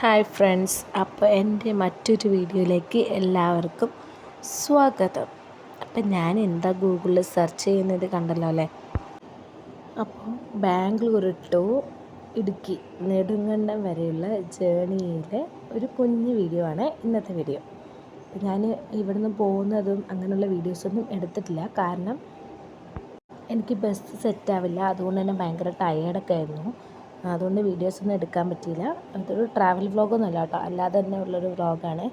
Hi friends അപ്പോൾ എന്റെ മറ്റൊരു വീഡിയോയിലേക്ക് എല്ലാവർക്കും സ്വാഗതം. അപ്പം ഞാൻ എന്താ ഗൂഗിളിൽ സെർച്ച് ചെയ്യുന്നത് കണ്ടല്ലോ അല്ലേ? അപ്പോൾ ബാംഗ്ലൂർ ടു ഇടുക്കി നെടുങ്കണ്ടം വരെയുള്ള ജേണിയിലെ ഒരു കുഞ്ഞ് വീഡിയോ ആണ് ഇന്നത്തെ വീഡിയോ. അപ്പം ഞാൻ ഇവിടുന്ന് പോകുന്നതും അങ്ങനെയുള്ള വീഡിയോസൊന്നും എടുത്തിട്ടില്ല. കാരണം എനിക്ക് ബസ് സെറ്റാവില്ല അതുകൊണ്ട് തന്നെ ഭയങ്കര ടയേർഡൊക്കെ ആയിരുന്നു. അതുകൊണ്ട് വീഡിയോസൊന്നും എടുക്കാൻ പറ്റിയില്ല. അതൊരു ട്രാവൽ വ്ളോഗൊന്നും അല്ല കേട്ടോ. അല്ലാതെ തന്നെ ഉള്ളൊരു വ്ളോഗാണ്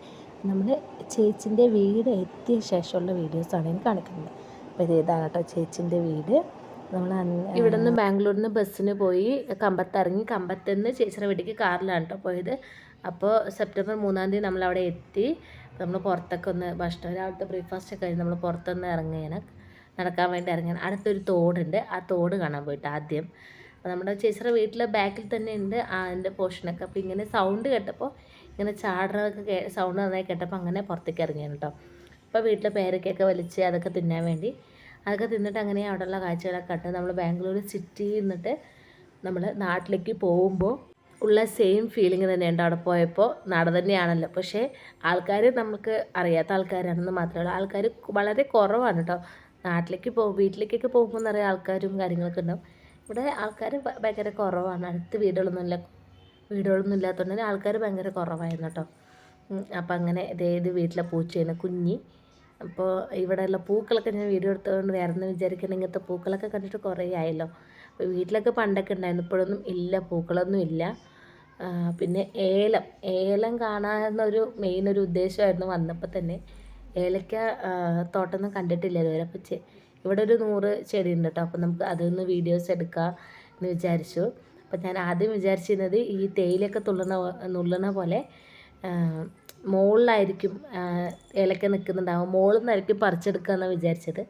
നമ്മൾ ചേച്ചിന്റെ വീട് എത്തിയ ശേഷമുള്ള വീഡിയോസാണ് ഞാൻ കാണിക്കുന്നത്. അപ്പോൾ ഇത് ഇതാണ് കേട്ടോ ചേച്ചിന്റെ വീട്. നമ്മൾ ഇവിടെ നിന്ന് ബാംഗ്ലൂരിൽ നിന്ന് ബസ്സിന് പോയി കമ്പത്തിറങ്ങി കമ്പത്തുനിന്ന് ചേച്ചിയുടെ വീട്ടിലേക്ക് കാറിലാണ് കേട്ടോ പോയത്. അപ്പോൾ സെപ്റ്റംബർ മൂന്നാം തീയതി നമ്മളവിടെ എത്തി. നമ്മൾ പുറത്തൊക്കെ ഒന്ന് ഭക്ഷണം രാവിലത്തെ ബ്രേക്ക്ഫാസ്റ്റ് ഒക്കെ കഴിഞ്ഞ് നമ്മൾ പുറത്തുനിന്ന് ഇറങ്ങിയാണ് നടക്കാൻ വേണ്ടി ഇറങ്ങിയാണ് അടുത്തൊരു തോടുണ്ട്. ആ തോട് കാണാൻ പോയിട്ട് ആദ്യം. അപ്പോൾ നമ്മുടെ ചേച്ചിയുടെ വീട്ടിലെ ബാക്കിൽ തന്നെ ഉണ്ട് അതിന്റെ പോർഷനൊക്കെ അപ്പോൾ ഇങ്ങനെ സൗണ്ട് കേട്ടപ്പോൾ ഇങ്ങനെ ചാടുന്നതൊക്കെ സൗണ്ട് നന്നായി കേട്ടപ്പോൾ അങ്ങനെ പുറത്തേക്ക് ഇറങ്ങിയാണ് കേട്ടോ അപ്പോൾ വീട്ടിലെ പേരക്കൊക്കെ വലിച്ച് അതൊക്കെ തിന്നാൻ വേണ്ടി. അതൊക്കെ തിന്നിട്ട് അങ്ങനെ അവിടെയുള്ള കാഴ്ചകളൊക്കെ കണ്ട് നമ്മൾ ബാംഗ്ലൂർ സിറ്റിയിൽ നിന്നിട്ട് നമ്മൾ നാട്ടിലേക്ക് പോകുമ്പോൾ ഉള്ള സെയിം ഫീലിംഗ് തന്നെയുണ്ട് അവിടെ പോയപ്പോൾ നാട് തന്നെയാണല്ലോ. പക്ഷേ ആൾക്കാർ നമുക്ക് അറിയാത്ത ആൾക്കാരാണെന്ന് മാത്രമേ ഉള്ളൂ. ആൾക്കാർ വളരെ കുറവാണ് കേട്ടോ നാട്ടിലേക്ക് പോകും വീട്ടിലേക്കൊക്കെ പോകുമ്പോൾ നിറയെ ആൾക്കാരും കാര്യങ്ങളൊക്കെ ഉണ്ടാവും. ഇവിടെ ആൾക്കാർ ഭയങ്കര കുറവാണ്. അടുത്ത് വീടുകളൊന്നുമില്ല വീടുകളൊന്നും ഇല്ലാത്തതുകൊണ്ട് ആൾക്കാർ ഭയങ്കര കുറവായിരുന്നു കേട്ടോ അപ്പം അങ്ങനെ ഇതേത് വീട്ടിലെ പൂച്ചയാണ് കുഞ്ഞി. അപ്പോൾ ഇവിടെയുള്ള പൂക്കളൊക്കെ ഞാൻ വീഡിയോ എടുത്തുകൊണ്ട് വേറെന്ന് വിചാരിക്കണം ഇങ്ങനത്തെ പൂക്കളൊക്കെ കണ്ടിട്ട് കുറേ ആയല്ലോ. അപ്പോൾ വീട്ടിലൊക്കെ പണ്ടൊക്കെ ഉണ്ടായിരുന്നു. ഇപ്പോഴൊന്നും ഇല്ല പൂക്കളൊന്നും ഇല്ല. പിന്നെ ഏലം ഏലം കാണാമെന്നൊരു മെയിൻ ഒരു ഉദ്ദേശമായിരുന്നു വന്നപ്പോൾ തന്നെ. ഏലക്ക തോട്ടമൊന്നും കണ്ടിട്ടില്ല ഇതുവരെ അപ്പോൾ ഇവിടെ ഒരു നൂറ് ചെടി ഉണ്ട് കേട്ടോ അപ്പോൾ നമുക്ക് അതിൽ നിന്ന് വീഡിയോസ് എടുക്കാം എന്ന് വിചാരിച്ചു. അപ്പം ഞാൻ ആദ്യം വിചാരിച്ചിരുന്നത് ഈ തേയിലൊക്കെ തുള്ളണ നുള്ളണ പോലെ മുകളിലായിരിക്കും ഇലക്ക നിൽക്കുന്നുണ്ടാവും മുകളിൽ നിന്നായിരിക്കും പറിച്ചെടുക്കുക എന്നാണ് വിചാരിച്ചത്.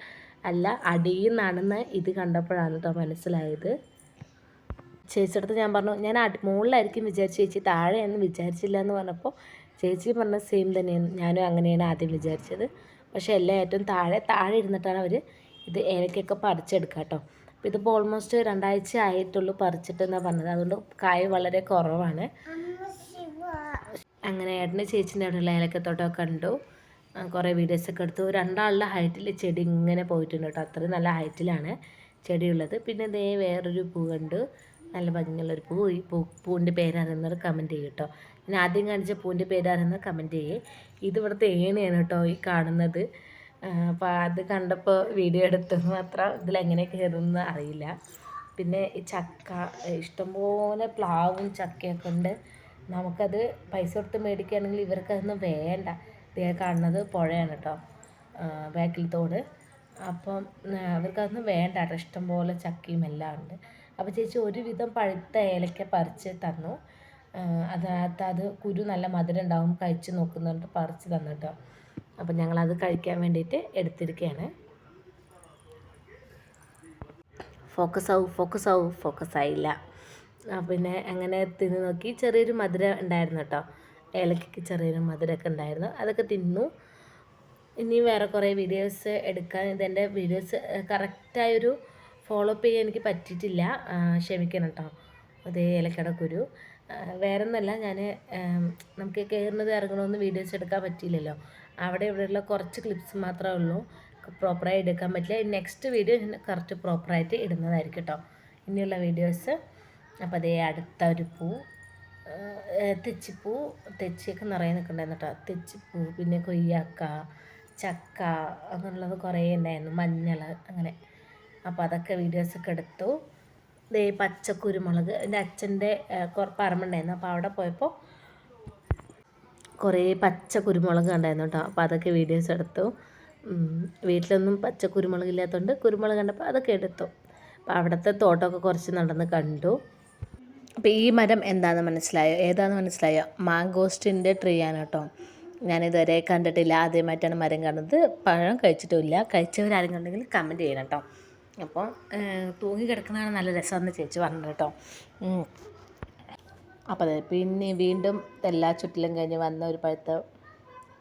അല്ല അടിയിൽ നിന്നാണെന്ന് ഇത് കണ്ടപ്പോഴാണ് കേട്ടോ മനസ്സിലായത്. ചേച്ചിയുടെ ഞാൻ പറഞ്ഞു ഞാൻ അടി മുകളിലായിരിക്കും വിചാരിച്ചു ചേച്ചി താഴെയെന്ന് വിചാരിച്ചില്ല എന്ന് പറഞ്ഞപ്പോൾ ചേച്ചി പറഞ്ഞ സെയിം തന്നെയാണ്. ഞാനും അങ്ങനെയാണ് ആദ്യം വിചാരിച്ചത്. പക്ഷേ എല്ലാം ഏറ്റവും താഴെ താഴെ ഇരുന്നിട്ടാണ് അവർ ഇത് ഏലക്കൊക്കെ പറിച്ചെടുക്കാം കേട്ടോ അപ്പോൾ ഇതിപ്പോൾ ഓൾമോസ്റ്റ് രണ്ടാഴ്ച ആയിട്ടുള്ളൂ പറിച്ചിട്ടെന്നാണ് പറഞ്ഞത്. അതുകൊണ്ട് കായ വളരെ കുറവാണ്. അങ്ങനെ ഏട്ടന് ചേച്ചിന്റെ അവിടെയുള്ള ഏലക്കത്തോട്ടമൊക്കെ കണ്ടു. കുറേ വീഡിയോസൊക്കെ എടുത്തു. രണ്ടാളുടെ ഹൈറ്റിൽ ചെടി ഇങ്ങനെ പോയിട്ടുണ്ട് കേട്ടോ അത്രയും നല്ല ഹൈറ്റിലാണ് ചെടിയുള്ളത്. പിന്നെ ഇതേ വേറൊരു പൂ കണ്ടു. നല്ല ഭംഗിയുള്ളൊരു പൂ. ഈ പൂ പൂവിന്റെ പേരറിയുന്നവർ കമന്റ് ചെയ്യും കേട്ടോ ഞാൻ ആദ്യം കാണിച്ച പൂവിന്റെ പേരാണെന്ന് കമന്റ് ചെയ്യേ. ഇതിവിടുത്തെ ഏണിയാണ് കേട്ടോ ഈ കാണുന്നത്. അപ്പോൾ അത് കണ്ടപ്പോൾ വീഡിയോ എടുത്തു മാത്രം ഇതിലെങ്ങനെ കയറുമെന്ന് അറിയില്ല. പിന്നെ ഈ ചക്ക ഇഷ്ടംപോലെ പ്ലാവും ചക്കയൊക്കെ ഉണ്ട്. നമുക്കത് പൈസ കൊടുത്ത് മേടിക്കുകയാണെങ്കിൽ ഇവർക്കതൊന്നും വേണ്ട. ഇതേ കാണുന്നത് പുഴയാണ് കേട്ടോ ബാക്കിൽ തോട്. അപ്പം അവർക്കതൊന്നും വേണ്ട കേട്ടോ ഇഷ്ടംപോലെ ചക്കയും എല്ലാം ഉണ്ട്. അപ്പോൾ ചേച്ചി ഒരുവിധം പഴുത്ത ഏലക്ക പറിച്ച് തന്നു. അതിനകത്ത് അത് കുരു നല്ല മധുരം ഉണ്ടാവും. കഴിച്ച് നോക്കുന്നുണ്ട് പറിച്ച് തന്നു കേട്ടോ അപ്പം ഞങ്ങളത് കഴിക്കാൻ വേണ്ടിയിട്ട് എടുത്തിരിക്കുകയാണ് ഫോക്കസ് ആവും ഫോക്കസ് ആവും ഫോക്കസ് ആയില്ല. പിന്നെ അങ്ങനെ തിന്ന് നോക്കി ചെറിയൊരു മധുരം ഉണ്ടായിരുന്നു കേട്ടോ. ഏലക്കയ്ക്ക് ചെറിയൊരു മധുരമൊക്കെ ഉണ്ടായിരുന്നു. അതൊക്കെ തിന്നു. ഇനി വേറെ കുറേ വീഡിയോസ് എടുക്കാൻ ഇതെന്റെ വീഡിയോസ് കറക്റ്റായൊരു ഫോളോ അപ്പ് ചെയ്യാൻ എനിക്ക് പറ്റിയിട്ടില്ല. ക്ഷമിക്കണം കേട്ടോ. അതേ ഏലക്കട കുരു. വേറെ ഒന്നല്ല ഞാൻ നമുക്ക് കയറുന്നത് ഇറങ്ങണമെന്ന് വീഡിയോസ് എടുക്കാൻ പറ്റിയില്ലല്ലോ. അവിടെ ഇവിടെയുള്ള കുറച്ച് ക്ലിപ്സ് മാത്രമേ ഉള്ളൂ. പ്രോപ്പറായി എടുക്കാൻ പറ്റില്ല. നെക്സ്റ്റ് വീഡിയോ ഞാൻ കറക്റ്റ് പ്രോപ്പറായിട്ട് ഇടുന്നതായിരിക്കും കേട്ടോ ഇനിയുള്ള വീഡിയോസ് അപ്പോൾ അതേ അടുത്ത ഒരു പൂ. തെച്ചിപ്പൂ. തെച്ചിയൊക്കെ നിറയെ നിൽക്കണ്ടായിരുന്നു കേട്ടോ തെച്ചിപ്പൂ പിന്നെ കൊയ്യാക്ക ചക്ക അങ്ങനെയുള്ളത് കുറേ ഉണ്ടായിരുന്നു. മഞ്ഞൾ അങ്ങനെ. അപ്പോൾ അതൊക്കെ വീഡിയോസൊക്കെ എടുത്തു. ദേ പച്ച കുരുമുളക് എന്റെ അച്ഛന്റെ പറമ്പുണ്ടായിരുന്നു. അപ്പോൾ അവിടെ പോയപ്പോൾ കുറേ പച്ച കുരുമുളക് കണ്ടായിരുന്നു കേട്ടോ. അപ്പോൾ അതൊക്കെ വീഡിയോസ് എടുത്തു. വീട്ടിലൊന്നും പച്ച കുരുമുളക് ഇല്ലാത്തതുകൊണ്ട് കുരുമുളക് കണ്ടപ്പോൾ അതൊക്കെ എടുത്തു. അപ്പോൾ അവിടുത്തെ തോട്ടമൊക്കെ കുറച്ച് നടന്ന് കണ്ടു. അപ്പോൾ ഈ മരം എന്താണെന്ന് മനസ്സിലായോ? ഏതാണെന്ന് മനസ്സിലായോ? മാങ്കോസ്റ്റിന്റെ ട്രീ ആണ് കേട്ടോ. ഞാനിതുവരെ കണ്ടിട്ടില്ല. ആദ്യമായിട്ടാണ് മരം കാണുന്നത്. പഴം കഴിച്ചിട്ടുമില്ല. കഴിച്ചവരാരും കണ്ടെങ്കിൽ കമന്റ് ചെയ്യണം കേട്ടോ. അപ്പോൾ തൂങ്ങി കിടക്കുന്നതാണ് നല്ല രസമെന്ന് ചേച്ചി പറഞ്ഞു കേട്ടോ. അപ്പോൾ അതെ പിന്നെ വീണ്ടും എല്ലാ ചുറ്റിലും കഴിഞ്ഞ് വന്ന ഒരു പഴുത്ത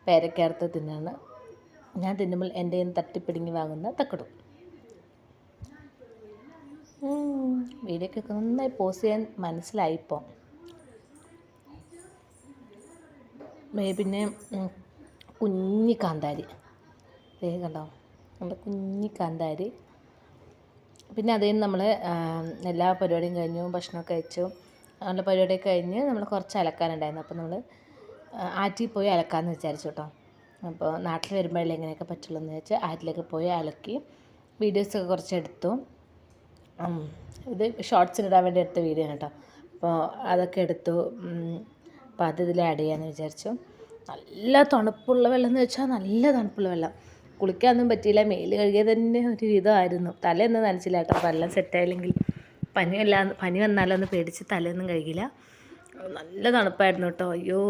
പേരക്കറുത്ത് തിന്നാണ്. ഞാൻ തിന്നുമ്പോൾ എന്റെ തട്ടിപ്പിടുങ്ങി വാങ്ങുന്ന തക്കടും. വീഡിയോക്കൊക്കെ നന്നായി പോസ് ചെയ്യാൻ മനസ്സിലായിപ്പോൾ പിന്നെ കുഞ്ഞി കാന്താരി. കണ്ടോ? നമ്മുടെ കുഞ്ഞി കാന്താരി. പിന്നെ നിന്ന് നമ്മൾ എല്ലാ പരിപാടിയും കഴിഞ്ഞു ഭക്ഷണമൊക്കെ കഴിച്ചു. അങ്ങനെ പരിപാടിയൊക്കെ കഴിഞ്ഞ് നമ്മൾ കുറച്ച് അലക്കാനുണ്ടായിരുന്നു. അപ്പോൾ നമ്മൾ ആറ്റിൽ പോയി അലക്കാമെന്ന് വിചാരിച്ചു കേട്ടോ. അപ്പോൾ നാട്ടിൽ വരുമ്പോഴല്ലേ എങ്ങനെയൊക്കെ പറ്റുള്ളൂ എന്ന് വെച്ചാൽ ആറ്റിലേക്ക് പോയി അലക്കി വീഡിയോസൊക്കെ കുറച്ച് എടുത്തു. ഇത് ഷോർട്സിന് ഇടാൻ വേണ്ടി എടുത്ത വീഡിയോ കേട്ടോ. അപ്പോൾ അതൊക്കെ എടുത്തു. അപ്പോൾ അത് ഇതിൽ ആഡ് ചെയ്യാമെന്ന് വിചാരിച്ചു. നല്ല തണുപ്പുള്ള വെള്ളം എന്ന് വെച്ചാൽ നല്ല തണുപ്പുള്ള വെള്ളം. കുളിക്കാനൊന്നും പറ്റിയില്ല. മേൽ കഴുകിയത് തന്നെ ഒരു വിധമായിരുന്നു. തലയൊന്നും നനച്ചില്ല കേട്ടോ. വെള്ളം സെറ്റായില്ലെങ്കിൽ പനി വന്നാലോ എന്ന് പേടിച്ച് തലയൊന്നും കഴുകില്ല നല്ല തണുപ്പായിരുന്നു കേട്ടോ. അയ്യോ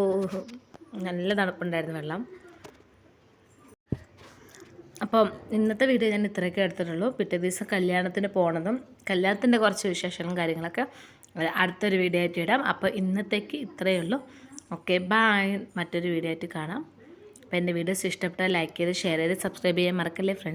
നല്ല തണുപ്പുണ്ടായിരുന്നു വെള്ളം. അപ്പം ഇന്നത്തെ വീഡിയോ ഞാൻ ഇത്രയൊക്കെ എടുത്തിട്ടുള്ളൂ. പിറ്റേ ദിവസം കല്യാണത്തിന് പോണതും കല്യാണത്തിന്റെ കുറച്ച് വിശേഷങ്ങളും കാര്യങ്ങളൊക്കെ അടുത്തൊരു വീഡിയോ ആയിട്ട് ഇടാം. അപ്പോൾ ഇന്നത്തേക്ക് ഇത്രയേ ഉള്ളൂ. Okay bye. മറ്റൊരു വീഡിയോ ആയിട്ട് കാണാം. അപ്പോൾ എന്റെ വീഡിയോസ് ഇഷ്ടപ്പെട്ടാൽ ലൈക്ക് ചെയ്ത് ഷെയർ ചെയ്ത് സബ്സ്ക്രൈബ് ചെയ്യാൻ മറക്കല്ലേ ഫ്രണ്ട്സ്